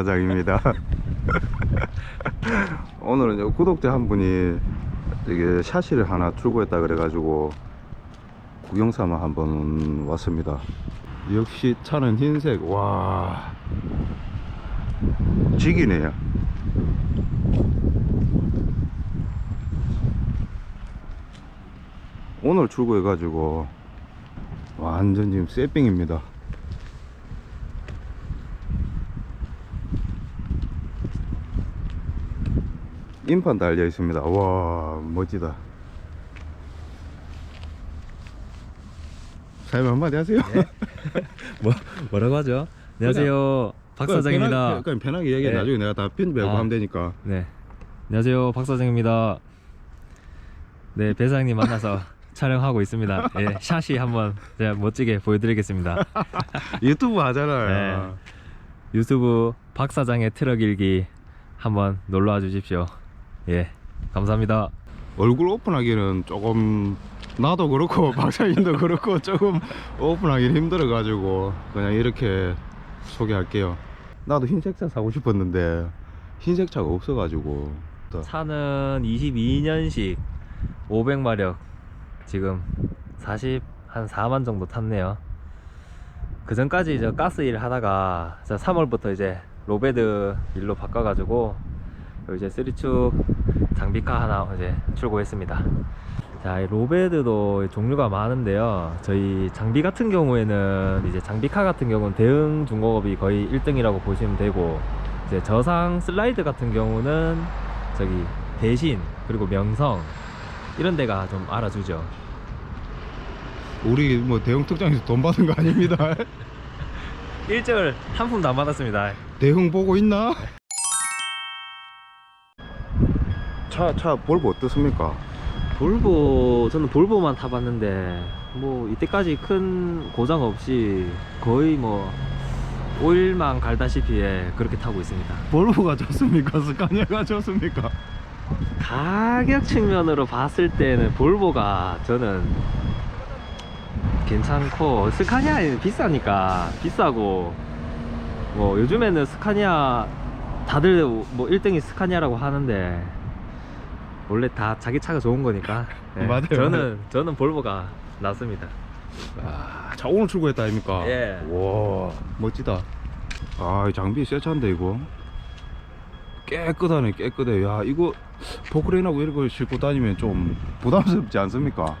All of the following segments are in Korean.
사장입니다. 오늘은 요 구독자 한 분이 이게 샤시를 하나 출고했다 그래가지고 구경 삼아 한번 왔습니다. 역시 차는 흰색. 와. 직이네요. 오늘 출고해가지고 완전 지금 세핑입니다. 인판 달려 있습니다. 와 멋지다. 사장님 한마디 하세요. 뭐 뭐라고 하죠? 안녕하세요 박 사장입니다. 편하게, 그러니까 편하게 얘기해. 네. 나중에 내가 다 편집하고 아. 하면 되니까. 네 안녕하세요 박 사장입니다. 네 배사장님 만나서 촬영하고 있습니다. 예 샷이 한번 제가 멋지게 보여드리겠습니다. 유튜브 하잖아요. 네. 유튜브 박 사장의 트럭 일기 한번 놀러와 주십시오. 예 감사합니다. 얼굴 오픈하기는 조금 나도 그렇고 박사님도 그렇고 조금 오픈하기는 힘들어 가지고 그냥 이렇게 소개할게요. 나도 흰색 차 사고 싶었는데 흰색 차가 없어 가지고 또 차는 22년식 500마력 지금 40 한 4만 정도 탔네요. 그 전까지 이제 가스 일 하다가 3월부터 이제 로베드 일로 바꿔 가지고 이제 쓰리축 장비카 하나 이제 출고했습니다. 자, 이 로베드도 종류가 많은데요. 저희 장비 같은 경우에는 이제 장비카 같은 경우는 대응 중고업이 거의 1등이라고 보시면 되고 이제 저상 슬라이드 같은 경우는 저기 대신 그리고 명성 이런 데가 좀 알아주죠. 우리 뭐 대형 특장에서 돈 받은 거 아닙니다. 1절 한 푼도 안 받았습니다. 대형 보고 있나? 차, 차 볼보 어떻습니까? 볼보 저는 볼보만 타봤는데 뭐 이때까지 큰 고장 없이 거의 뭐 오일만 갈다시피 해 그렇게 타고 있습니다. 볼보가 좋습니까? 스카니아가 좋습니까? 가격 측면으로 봤을 때는 볼보가 저는 괜찮고 스카니아는 비싸니까 비싸고 뭐 요즘에는 스카니아 다들 뭐 1등이 스카니아라고 하는데 원래 다 자기 차가 좋은 거니까 예, 맞아요, 저는. 저는 볼보가 낫습니다. 아, 자 오늘 출고했다 아닙니까? 예. 와 멋지다. 아, 이 장비 새 차인데 이거 깨끗하네 깨끗해. 야 이거 포크레인하고 이런 걸 싣고 다니면 좀 부담스럽지 않습니까?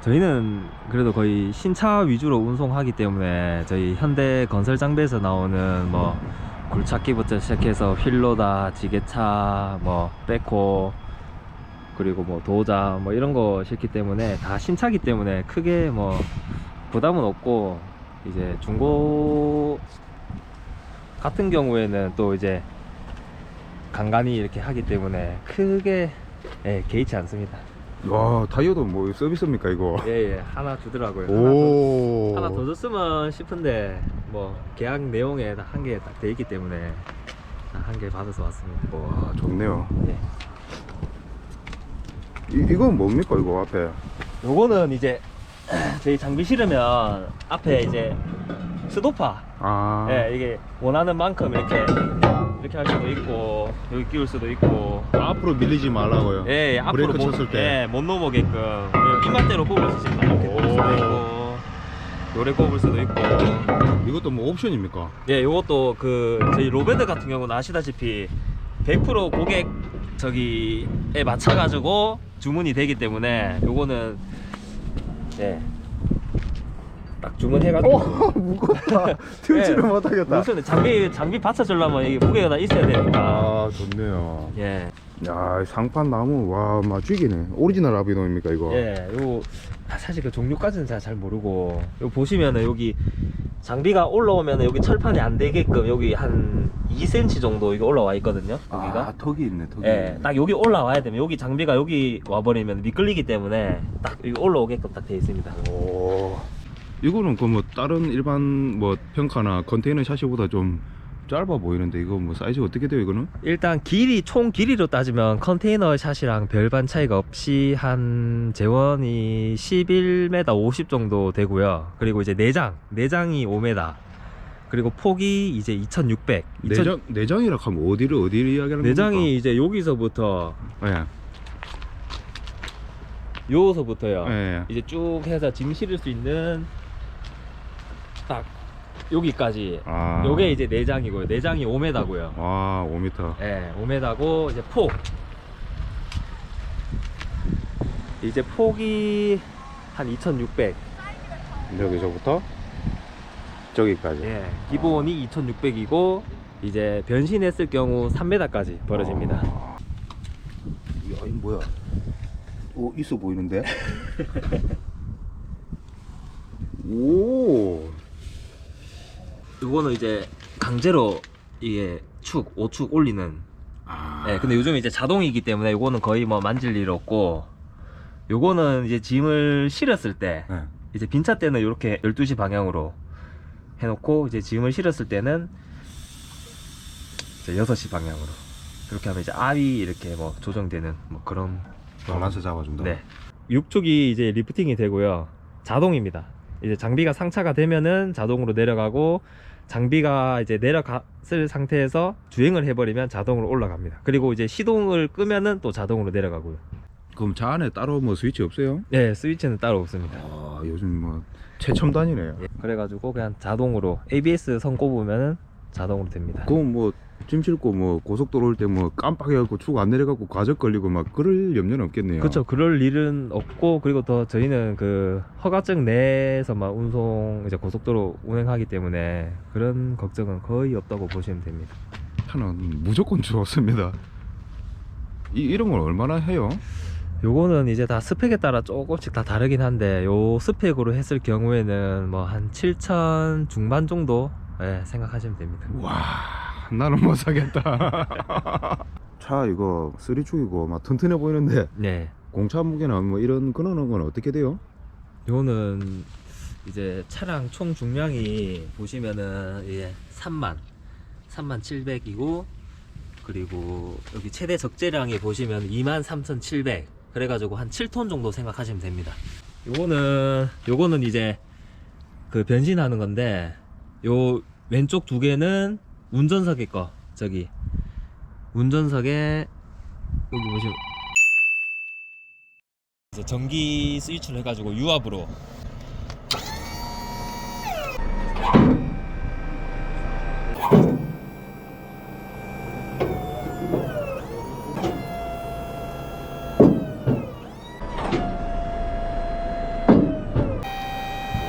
저희는 그래도 거의 신차 위주로 운송하기 때문에 저희 현대 건설 장비에서 나오는 뭐 굴착기부터 시작해서 휠로다, 지게차, 뭐 백호 그리고 뭐 도자 뭐 이런 거 싣기 때문에 다 신차기 때문에 크게 뭐 부담은 없고 이제 중고 같은 경우에는 또 이제 간간히 이렇게 하기 때문에 크게 예, 개의치 않습니다. 와 타이어도 뭐 서비스입니까 이거? 예예 하나 주더라고요. 오. 하나 더, 하나 더 줬으면 싶은데 뭐 계약 내용에 한 개 딱 돼 있기 때문에 한 개 받아서 왔습니다. 와 좋네요. 예. 이, 이건 뭡니까 이거 앞에? 요거는 이제 저희 장비 실으면 앞에 이제 스토파. 아. 예, 이게 원하는 만큼 이렇게 이렇게 할 수도 있고 여기 끼울 수도 있고. 앞으로 밀리지 말라고요. 예, 예, 앞으로 브레이크 못, 쳤을 때. 예, 못 넘어게끔. 예, 입맛대로 꼽을 수 있습니다 이렇게 꼽을 수도 오. 있고. 요래 꼽을 수도 있고. 이것도 뭐 옵션입니까? 예, 요것도 그 저희 로베드 같은 경우는 아시다시피 100% 고객 저기에 맞춰 가지고 주문이 되기 때문에 요거는 예. 딱 주문해 가지고 오 무겁다 들지를 예. 못하겠다 무슨 장비 장비 받쳐주려면 이게 무게가 다 있어야 되니까. 아 좋네요 예. 야 상판 나무 와 맞죽이네 오리지널 아비노입니까 이거 예. 요 아, 사실 그 종류까지는 제가 잘 모르고 요 보시면은 여기 장비가 올라오면은 여기 철판이 안 되게끔 여기 한 2cm 정도 이게 올라와 있거든요. 여기가. 아 턱이 있네 턱이 예, 딱 여기 올라와야 되면 여기 장비가 여기 와버리면 미끌리기 때문에 딱 여기 올라오게끔 딱 돼 있습니다. 오 이거는 그 뭐 다른 일반 뭐 평카나 컨테이너 샤시보다 좀 짧아 보이는데 이거 뭐 사이즈가 어떻게 돼요 이거는? 일단 길이 총 길이로 따지면 컨테이너 샷이랑 별반 차이가 없이 한 재원이 11m 50 정도 되고요. 그리고 이제 내장, 내장이 5m. 그리고 폭이 이제 2600. 내장 내장이라 하면 어디를 어디를 이야기하는 내장이 이제 여기서부터 겁니까? 요서부터요. 예. 예. 이제 쭉 해서 짐 실을 수 있는 딱 여기까지. 아 요게 이제 내장이고요. 내장이 5m고요. 와 5m 예, 5m고 이제 폭. 이제 폭이 한 2,600. 여기서부터 저기까지 예, 기본이 2,600이고 이제 변신했을 경우 3m까지 벌어집니다. 아. 야, 이 뭐야? 오, 있어 보이는데? 오, 이거는 이제 강제로 이게 축, 5축 올리는. 아, 예, 근데 요즘 이제 자동이기 때문에 이거는 거의 뭐 만질 일 없고 요거는 이제 짐을 실었을 때 네. 이제 빈차 때는 이렇게 12시 방향으로 해놓고 이제 짐을 실었을 때는 이제 6시 방향으로 그렇게 하면 이제 아이 이렇게 뭐 조정되는 뭐 그런 밸런스 잡아준다. 네. 6축이 이제 리프팅이 되고요. 자동입니다. 이제 장비가 상차가 되면은 자동으로 내려가고 장비가 이제 내려갔을 상태에서 주행을 해버리면 자동으로 올라갑니다. 그리고 이제 시동을 끄면은 또 자동으로 내려가고요. 그럼 차 안에 따로 뭐 스위치 없어요? 네, 스위치는 따로 없습니다. 아, 요즘 뭐 최첨단이네요. 예, 그래가지고 그냥 자동으로 ABS 선 꼽으면은 자동으로 됩니다. 그럼 뭐 짐 싣고 뭐 고속도로 올 때 뭐 깜빡해갖고 축안 내려갖고 과적 걸리고 막 그럴 염려는 없겠네요. 그렇죠. 그럴 일은 없고 그리고 더 저희는 그 허가증 내에서만 운송 이제 고속도로 운행하기 때문에 그런 걱정은 거의 없다고 보시면 됩니다. 차는 무조건 좋습니다. 이 이런 걸 얼마나 해요? 요거는 이제 다 스펙에 따라 조금씩 다 다르긴 한데 요 스펙으로 했을 경우에는 뭐 한 7천 중반 정도 예, 생각하시면 됩니다. 와 나는 못 사겠다 차 이거 쓰리 축이고 막 튼튼해 보이는데 네. 공차 무게나 뭐 이런 그런 건 어떻게 돼요? 요거는 이제 차량 총 중량이 보시면은 이제 3만 3만 700이고 그리고 여기 최대 적재량이 보시면 2만 3,700 그래가지고 한 7톤 정도 생각하시면 됩니다. 요거는 요거는 이제 그 변신하는 건데 요 왼쪽 두 개는 운전석에 거. 저기. 운전석에 여기 보시면 이제 전기 스위치를 해가지고 유압으로.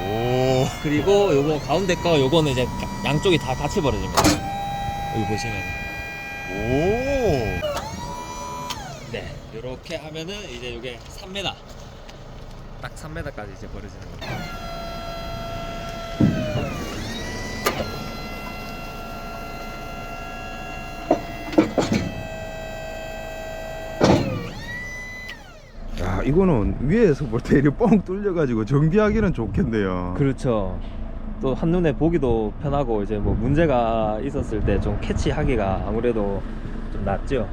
오 그리고 요거 가운데 거 요거는 이제 가- 양쪽이 다 같이 벌어집니다 여기 보시면 오. 네 이렇게 하면은 이제 요게 3m 딱 3m까지 이제 벌어지는 거예요 야 이거는 위에서 볼 때 이렇게 뻥 뚫려가지고 정비하기는 좋겠네요. 그렇죠 또 한눈에 보기도 편하고 이제 뭐 문제가 있었을 때 좀 캐치하기가 아무래도 좀 낫죠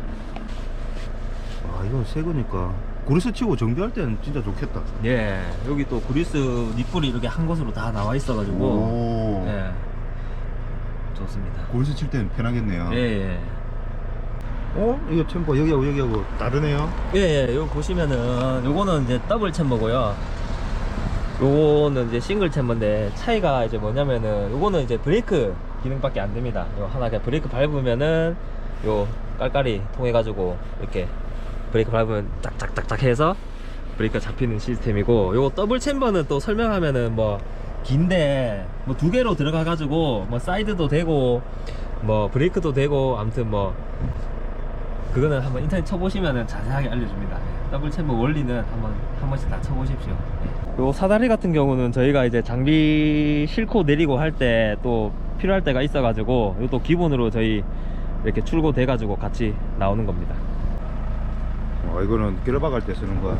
아 이건 새 거니까 고리스 치고 정비할 때는 진짜 좋겠다. 예 여기 또 그리스 니뿔이 이렇게 한 곳으로 다 나와 있어 가지고 오. 예 좋습니다 고리스 칠 때는 편하겠네요. 예 예 어? 이거 챔버 여기하고 여기하고 다르네요. 예, 예, 여기 보시면은 요거는 이제 더블 챔버고요. 요거는 이제 싱글 챔버인데 차이가 이제 뭐냐면은 요거는 이제 브레이크 기능밖에 안 됩니다. 요 하나 그냥 브레이크 밟으면은 요 깔깔이 통해 가지고 이렇게 브레이크 밟으면 짝짝짝짝 해서 브레이크가 잡히는 시스템이고 요거 더블 챔버는 또 설명하면은 뭐 긴데 뭐 두 개로 들어가 가지고 뭐 사이드도 되고 뭐 브레이크도 되고 아무튼 뭐 그거는 한번 인터넷 쳐보시면 자세하게 알려줍니다. 예, 더블 챔버 원리는 한번 한 번씩 다 쳐보십시오. 예. 요 사다리 같은 경우는 저희가 이제 장비 싣고 내리고 할 때 또 필요할 때가 있어 가지고 이것도 기본으로 저희 이렇게 출고돼 가지고 같이 나오는 겁니다. 어, 이거는 길어박을 때 쓰는 거야.